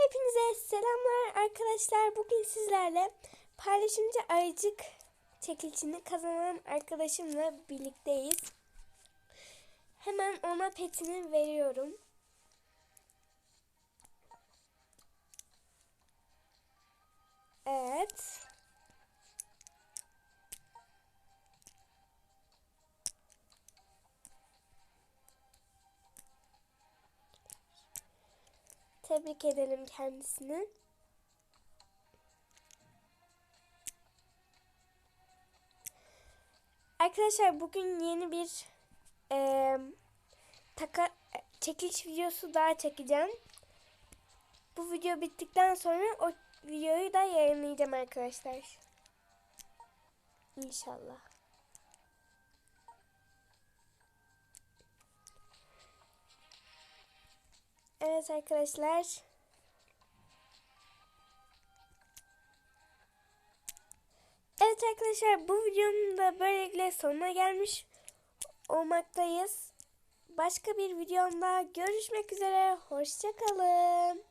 Hepinize selamlar arkadaşlar. Bugün sizlerle paylaşımcı ayıcık çekilişini kazanan arkadaşımla birlikteyiz. Hemen ona petini veriyorum. Evet. Tebrik edelim kendisini. Arkadaşlar bugün yeni bir eee taka çekiliş videosu daha çekeceğim. Bu video bittikten sonra o videoyu da yayınlayacağım arkadaşlar. İnşallah. Evet arkadaşlar. Evet arkadaşlar bu videonun da böylelikle sonuna gelmiş olmaktayız. Başka bir videomda görüşmek üzere. Hoşçakalın.